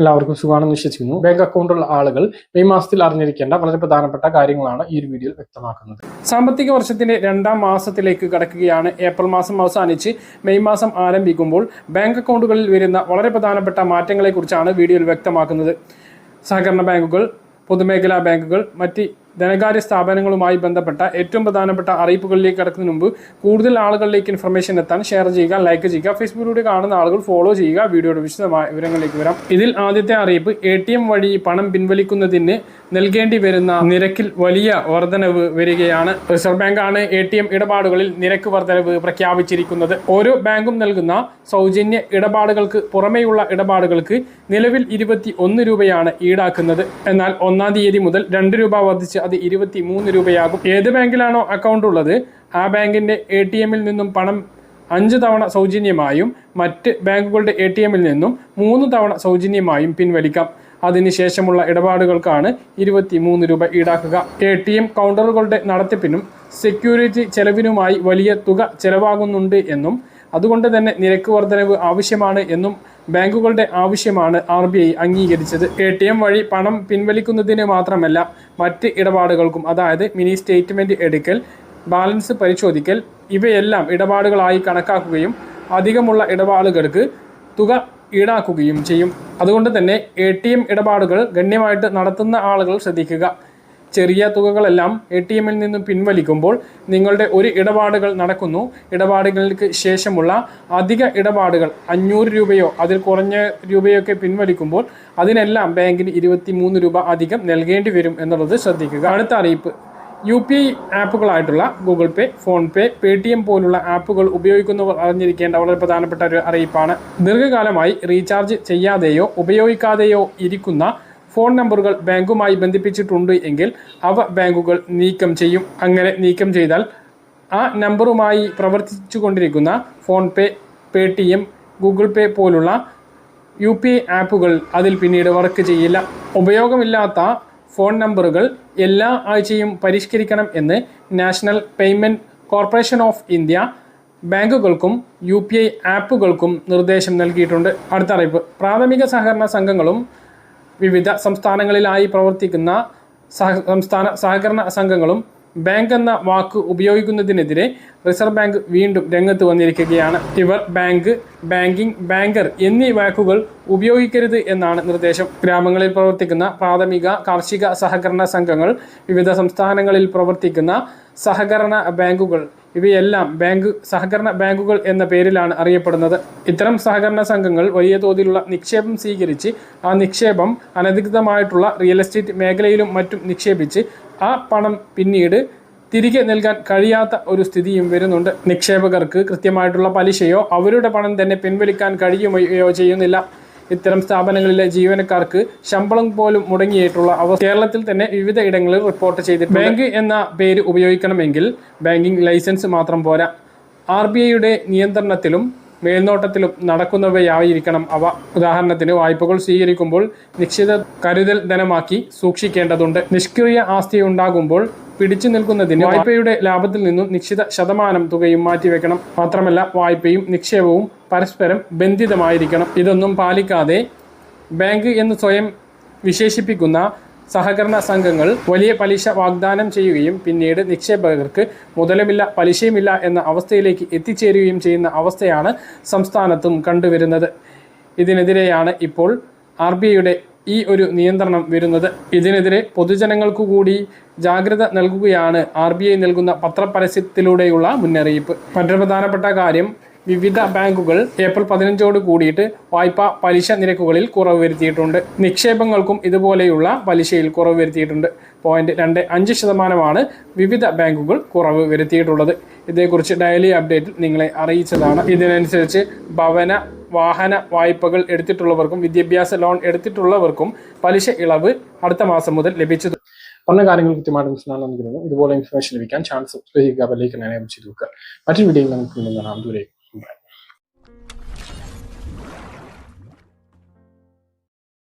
എല്ലാവർക്കും സുഖമാണെന്ന് വിശ്വസിക്കുന്നു. ബാങ്ക് അക്കൗണ്ടുള്ള ആളുകൾ മെയ് മാസത്തിൽ അറിഞ്ഞിരിക്കേണ്ട വളരെ പ്രധാനപ്പെട്ട കാര്യങ്ങളാണ് ഈ ഒരു വീഡിയോയിൽ വ്യക്തമാക്കുന്നത്. സാമ്പത്തിക വർഷത്തിന്റെ രണ്ടാം മാസത്തിലേക്ക് കടക്കുകയാണ്. ഏപ്രിൽ മാസം അവസാനിച്ച് മെയ് മാസം ആരംഭിക്കുമ്പോൾ ബാങ്ക് അക്കൗണ്ടുകളിൽ വരുന്ന വളരെ പ്രധാനപ്പെട്ട മാറ്റങ്ങളെക്കുറിച്ചാണ് വീഡിയോയിൽ വ്യക്തമാക്കുന്നത്. സഹകരണ ബാങ്കുകൾ പൊതുമേഖലാ ബാങ്കുകൾ മറ്റ് ധനകാര്യ സ്ഥാപനങ്ങളുമായി ബന്ധപ്പെട്ട ഏറ്റവും പ്രധാനപ്പെട്ട അറിയിപ്പുകളിലേക്ക് കടക്കുന്നതിന് മുമ്പ് കൂടുതൽ ആളുകളിലേക്ക് ഇൻഫർമേഷൻ എത്താൻ ഷെയർ ചെയ്യുക ലൈക്ക് ചെയ്യുക ഫേസ്ബുക്കിലൂടെ കാണുന്ന ആളുകൾ ഫോളോ ചെയ്യുക വീഡിയോയുടെ വിശദമായ വിവരങ്ങളിലേക്ക് വരാം. ഇതിൽ ആദ്യത്തെ അറിയിപ്പ് എ വഴി പണം പിൻവലിക്കുന്നതിന് നൽകേണ്ടി വരുന്ന നിരക്കിൽ വലിയ വർധനവ് വരികയാണ്. റിസർവ് ബാങ്കാണ് എ ടി എം ഇടപാടുകളിൽ നിരക്ക് വർധനവ് പ്രഖ്യാപിച്ചിരിക്കുന്നത്. ഓരോ ബാങ്കും നൽകുന്ന സൗജന്യ ഇടപാടുകൾക്ക് പുറമെയുള്ള ഇടപാടുകൾക്ക് നിലവിൽ ഇരുപത്തി ഒന്ന് രൂപയാണ് ഈടാക്കുന്നത്. എന്നാൽ ഒന്നാം തീയതി മുതൽ രണ്ട് രൂപ വർദ്ധിച്ച് അത് ഇരുപത്തി മൂന്ന് രൂപയാകും. ഏത് ബാങ്കിലാണോ അക്കൗണ്ട് ഉള്ളത് ആ ബാങ്കിന്റെ എ ടി എമ്മിൽ നിന്നും പണം അഞ്ച് തവണ സൗജന്യമായും മറ്റ് ബാങ്കുകളുടെ എ ടി എമ്മിൽ നിന്നും മൂന്ന് തവണ സൗജന്യമായും പിൻവലിക്കാം. അതിനുശേഷമുള്ള ഇടപാടുകൾക്കാണ് ഇരുപത്തി മൂന്ന് രൂപ ഈടാക്കുക. എ ടി എം കൗണ്ടറുകളുടെ നടത്തിപ്പിനും സെക്യൂരിറ്റി ചെലവിനുമായി വലിയ തുക ചെലവാകുന്നുണ്ട് എന്നും അതുകൊണ്ട് തന്നെ നിരക്ക് വർധനവ് ആവശ്യമാണ് എന്നും ബാങ്കുകളുടെ ആവശ്യമാണ് ആർ ബി ഐ അംഗീകരിച്ചത്. എ ടി എം വഴി പണം പിൻവലിക്കുന്നതിന് മാത്രമല്ല മറ്റ് ഇടപാടുകൾക്കും അതായത് മിനി സ്റ്റേറ്റ്മെന്റ് എടുക്കൽ ബാലൻസ് പരിശോധിക്കൽ ഇവയെല്ലാം ഇടപാടുകളായി കണക്കാക്കുകയും അധികമുള്ള ഇടപാടുകൾക്ക് തുക ഈടാക്കുകയും ചെയ്യും. അതുകൊണ്ട് തന്നെ എ ടി എം ഇടപാടുകൾ ഗണ്യമായിട്ട് നടത്തുന്ന ആളുകൾ ശ്രദ്ധിക്കുക. ചെറിയ തുകകളെല്ലാം എ ടി എമ്മിൽ നിന്നും പിൻവലിക്കുമ്പോൾ നിങ്ങളുടെ ഒരു ഇടപാടുകൾ നടക്കുന്നു. ഇടപാടുകൾക്ക് ശേഷമുള്ള അധിക ഇടപാടുകൾ അഞ്ഞൂറ് രൂപയോ അതിൽ കുറഞ്ഞ രൂപയൊക്കെ പിൻവലിക്കുമ്പോൾ അതിനെല്ലാം ബാങ്കിന് ഇരുപത്തി മൂന്ന് രൂപ അധികം നൽകേണ്ടി വരും എന്നുള്ളത് ശ്രദ്ധിക്കുക. അടുത്ത അറിയിപ്പ്. യു പി ഐ ആപ്പുകളായിട്ടുള്ള Google Pay PhonePe Paytm പോലുള്ള ആപ്പുകൾ ഉപയോഗിക്കുന്നവർ അറിഞ്ഞിരിക്കേണ്ട വളരെ പ്രധാനപ്പെട്ട ഒരു അറിയിപ്പാണ്. ദീർഘകാലമായി റീചാർജ് ചെയ്യാതെയോ ഉപയോഗിക്കാതെയോ ഇരിക്കുന്ന ഫോൺ നമ്പറുകൾ ബാങ്കുമായി ബന്ധിപ്പിച്ചിട്ടുണ്ട് എങ്കിൽ അവ ബാങ്കുകൾ നീക്കം ചെയ്യും. അങ്ങനെ നീക്കം ചെയ്താൽ ആ നമ്പറുമായി പ്രവർത്തിച്ചു കൊണ്ടിരിക്കുന്ന PhonePe Paytm Google Pay പോലുള്ള യു പി ഐ ആപ്പുകൾ അതിൽ പിന്നീട് വർക്ക് ചെയ്യില്ല. ഉപയോഗമില്ലാത്ത ഫോൺ നമ്പറുകൾ എല്ലാ ആഴ്ചയും പരിഷ്കരിക്കണം എന്ന് National Payment Corporation of India ബാങ്കുകൾക്കും U P I ആപ്പുകൾക്കും നിർദ്ദേശം നൽകിയിട്ടുണ്ട്. അടുത്ത അറിയിപ്പ്. പ്രാഥമിക സഹകരണ സംഘങ്ങളും വിവിധ സംസ്ഥാനങ്ങളിലായി പ്രവർത്തിക്കുന്ന സംസ്ഥാന സഹകരണ സംഘങ്ങളും ബാങ്ക് എന്ന വാക്ക് ഉപയോഗിക്കുന്നതിനെതിരെ റിസർവ് ബാങ്ക് വീണ്ടും രംഗത്ത് വന്നിരിക്കുകയാണ്. ഇവർ ബാങ്ക് ബാങ്കിംഗ് ബാങ്കർ എന്നീ വാക്കുകൾ ഉപയോഗിക്കരുത് എന്നാണ് നിർദ്ദേശം. ഗ്രാമങ്ങളിൽ പ്രവർത്തിക്കുന്ന പ്രാഥമിക കാർഷിക സഹകരണ സംഘങ്ങൾ വിവിധ സംസ്ഥാനങ്ങളിൽ പ്രവർത്തിക്കുന്ന സഹകരണ ബാങ്കുകൾ ഇവയെല്ലാം ബാങ്ക് സഹകരണ ബാങ്കുകൾ എന്ന പേരിലാണ് അറിയപ്പെടുന്നത്. ഇത്തരം സഹകരണ സംഘങ്ങൾ വലിയ തോതിലുള്ള നിക്ഷേപം സ്വീകരിച്ച് ആ നിക്ഷേപം അനധികൃതമായിട്ടുള്ള റിയൽ എസ്റ്റേറ്റ് മേഖലയിലും മറ്റും നിക്ഷേപിച്ച് ആ പണം പിന്നീട് തിരികെ നൽകാൻ കഴിയാത്ത ഒരു സ്ഥിതിയും വരുന്നുണ്ട്. നിക്ഷേപകർക്ക് കൃത്യമായിട്ടുള്ള പലിശയോ അവരുടെ പണം തന്നെ പിൻവലിക്കാൻ കഴിയുകയോ ചെയ്യുന്നില്ല. ഇത്തരം സ്ഥാപനങ്ങളിലെ ജീവനക്കാർക്ക് ശമ്പളം പോലും മുടങ്ങിയിട്ടുള്ള അവസ്ഥ കേരളത്തിൽ തന്നെ വിവിധ ഇടങ്ങളിൽ റിപ്പോർട്ട് ചെയ്തിട്ടുണ്ട്. ബാങ്ക് എന്ന പേര് ഉപയോഗിക്കണമെങ്കിൽ ബാങ്കിംഗ് ലൈസൻസ് മാത്രം പോരാ. ആർ ബി ഐയുടെ നിയന്ത്രണത്തിലും മേൽനോട്ടത്തിലും നടക്കുന്നവയായിരിക്കണം അവ. ഉദാഹരണത്തിന് വായ്പകൾ സ്വീകരിക്കുമ്പോൾ നിശ്ചിത കരുതൽ ധനമാക്കി സൂക്ഷിക്കേണ്ടതുണ്ട്. നിഷ്ക്രിയ ആസ്തി ഉണ്ടാകുമ്പോൾ പിടിച്ചു നിൽക്കുന്നതിന് വായ്പയുടെ ലാഭത്തിൽ നിന്നും നിശ്ചിത ശതമാനം തുകയും മാറ്റിവെക്കണം. മാത്രമല്ല വായ്പയും നിക്ഷേപവും പരസ്പരം ബന്ധിതമായിരിക്കണം. ഇതൊന്നും പാലിക്കാതെ ബാങ്ക് എന്ന് സ്വയം വിശേഷിപ്പിക്കുന്ന സഹകരണ സംഘങ്ങൾ വലിയ പലിശ വാഗ്ദാനം ചെയ്യുകയും പിന്നീട് നിക്ഷേപകർക്ക് മുതലുമില്ല പലിശയുമില്ല എന്ന അവസ്ഥയിലേക്ക് എത്തിച്ചേരുകയും ചെയ്യുന്ന അവസ്ഥയാണ് സംസ്ഥാനത്തും കണ്ടുവരുന്നത്. ഇതിനെതിരെയാണ് ഇപ്പോൾ ആർ ബി ഐയുടെ ഈ ഒരു നിയന്ത്രണം വരുന്നത്. ഇതിനെതിരെ പൊതുജനങ്ങൾക്കു കൂടി ജാഗ്രത നൽകുകയാണ് ആർ ബി ഐ നൽകുന്ന പത്രപരസ്യത്തിലൂടെയുള്ള മുന്നറിയിപ്പ്. മറ്റൊരു പ്രധാനപ്പെട്ട കാര്യം വിവിധ ബാങ്കുകൾ ഏപ്രിൽ പതിനഞ്ചോട് കൂടിയിട്ട് വായ്പ പലിശ നിരക്കുകളിൽ കുറവ് വരുത്തിയിട്ടുണ്ട്. നിക്ഷേപങ്ങൾക്കും ഇതുപോലെയുള്ള പലിശയിൽ കുറവ് വരുത്തിയിട്ടുണ്ട്. പോയിന്റ് രണ്ട് അഞ്ച് ശതമാനമാണ് വിവിധ ബാങ്കുകൾ കുറവ് വരുത്തിയിട്ടുള്ളത്. ഇതേക്കുറിച്ച് ഡെയിലി അപ്ഡേറ്റിൽ നിങ്ങളെ അറിയിച്ചതാണ്. ഇതിനനുസരിച്ച് ഭവന വാഹന വായ്പകൾ എടുത്തിട്ടുള്ളവർക്കും വിദ്യാഭ്യാസ ലോൺ എടുത്തിട്ടുള്ളവർക്കും പലിശ ഇളവ് അടുത്ത മാസം മുതൽ ലഭിച്ചു പറഞ്ഞ കാര്യങ്ങൾ കൃത്യമായിട്ട് മനസ്സിലാക്കാൻ ഇതുപോലെ ഇൻഫർമേഷൻ ലഭിക്കാൻ ചാൻസ് സബ്സ്ക്രൈബ് ചെയ്യുക എനേബിൾ വെക്കുക മറ്റൊരു വീഡിയോയിൽ നമുക്ക് കാണാം. ദൂരേക്ക്